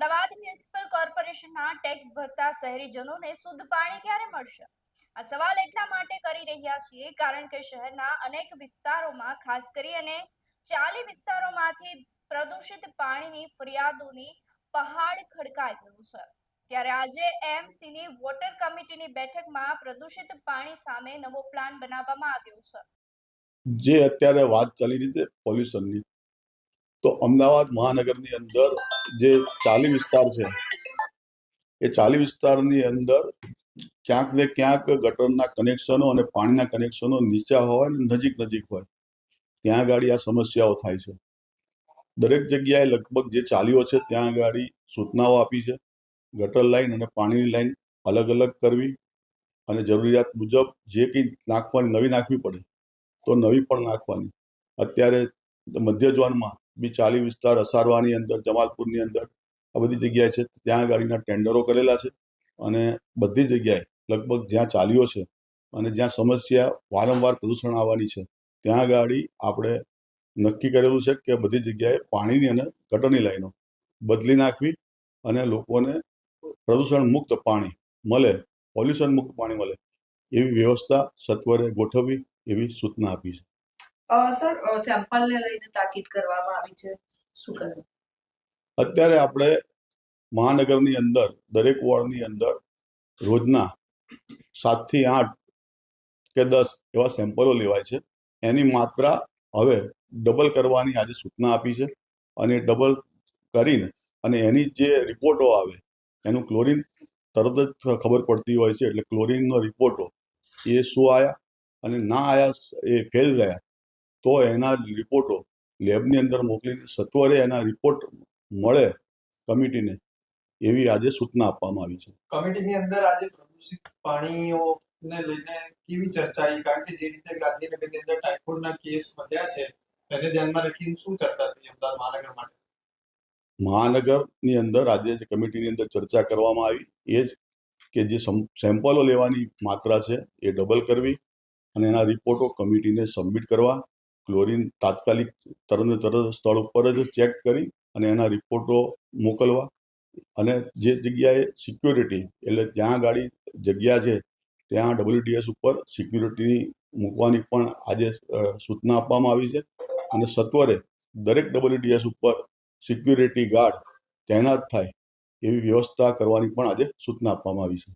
શહેરમાં ટેક્સ ભરતા શહેરીજનોને શુદ્ધ પાણી ક્યારે મળશે? આ સવાલ એટલા માટે કરી રહ્યા છીએ કારણ કે શહેરના અનેક વિસ્તારોમાં, ખાસ કરી અને ચાલી વિસ્તારોમાંથી પ્રદૂષિત પાણીની ફરિયાદોની પહાડ ખડકાઈ ગયું છે. ત્યારે આજે એમસીની વોટર કમિટીની બેઠકમાં પ્રદૂષિત પાણી સામે નવો પ્લાન બનાવવામાં આવ્યો છે. જે અત્યારે વાત ચાલી રહી છે, પોલ્યુશનની. તો અમદાવાદ મહાનગરની અંદર જે ચાલી વિસ્તાર છે, એ ચાલી વિસ્તારની અંદર ક્યાંક ને ક્યાંક ગટરના કનેક્શનો અને પાણીના કનેક્શનો નીચા હોય અને નજીક નજીક હોય. ત્યાં આગળ આ સમસ્યાઓ થાય છે. દરેક જગ્યાએ લગભગ જે ચાલીઓ છે, ત્યાં આગળ સૂચનાઓ આપી છે. ગટર લાઈન અને પાણીની લાઈન અલગ અલગ કરવી અને જરૂરિયાત મુજબ જે કંઈ નાખવાની, નવી નાખવી પડે તો નવી પણ નાખવાની. અત્યારે મધ્ય ઝોનમાં ચાલી વિસ્તાર અસારવાની અંદર, જમાલપુરની અંદર, આ બધી જગ્યાએ છે. ત્યાં ગાડીના ટેન્ડરો કરેલા છે અને બધી જગ્યાએ લગભગ જ્યાં ચાલીઓ છે અને જ્યાં સમસ્યા વારંવાર પ્રદૂષણ આવવાની છે, ત્યાં ગાડી આપણે નક્કી કરેલું છે કે બધી જગ્યાએ પાણીની અને ગટરની લાઈનો બદલી નાખવી અને લોકોને પ્રદૂષણ મુક્ત પાણી મળે, પોલ્યુશન મુક્ત પાણી મળે એવી વ્યવસ્થા સત્વરે ગોઠવવી એવી સૂચના આપી છે. સર સેમ્પલને લઈને તાકીદ કરવામાં આવી છે. શું કરવું અત્યારે આપણે મહાનગરની અંદર, દરેક વોર્ડની અંદર રોજના સાતથી આઠ કે દસ એવા સેમ્પલો લેવાય છે. એની માત્રા હવે ડબલ કરવાની આજે સૂચના આપી છે અને ડબલ કરીને અને એની જે રિપોર્ટો આવે, એનું ક્લોરિન તરત જ ખબર પડતી હોય છે એટલે ક્લોરિનનો રિપોર્ટો એ શું આવ્યા અને ના આયા, એ ફેલ ગયા. તો એના રિપોર્ટો લેબની અંદર મોકલીને સત્વરે એના રિપોર્ટ મળે કમિટીને એવી આજે સૂચના આપવામાં આવી છે. કમિટીની અંદર આજે પ્રદૂષિત પાણીઓને લઈને કેવી ચર્ચા આવી? કારણ કે જે રીતે ગાંધીનગરની અંદર ટાઇફોઇડના કેસ વધ્યા છે તેને ધ્યાનમાં રાખીને શું ચર્ચા થઈ અમદાવાદ મહાનગર માટે? મહાનગરની અંદર આજે જે કમિટીની અંદર ચર્ચા કરવામાં આવી એ જ કે જે સમ- સેમ્પલો લેવાની માત્રા છે એ ડબલ કરવી અને એના રિપોર્ટો કમિટીને સબમિટ કરવા ક્લોરીન તાત્કાલિક તરત તરત સ્થળ ઉપર જ ચેક કરી અને એના રિપોર્ટો મોકલવા. અને જે જગ્યાએ સિક્યોરિટી, એટલે જ્યાં ગાડી જગ્યા છે, ત્યાં ડબલ્યુડીએસ ઉપર સિક્યુરિટીની મૂકવાની પણ આજે સૂચના આપવામાં આવી છે. અને સત્વરે દરેક ડબલ્યુડીએસ ઉપર સિક્યુરિટી ગાર્ડ તૈનાત થાય એવી વ્યવસ્થા કરવાની પણ આજે સૂચના આપવામાં આવી છે.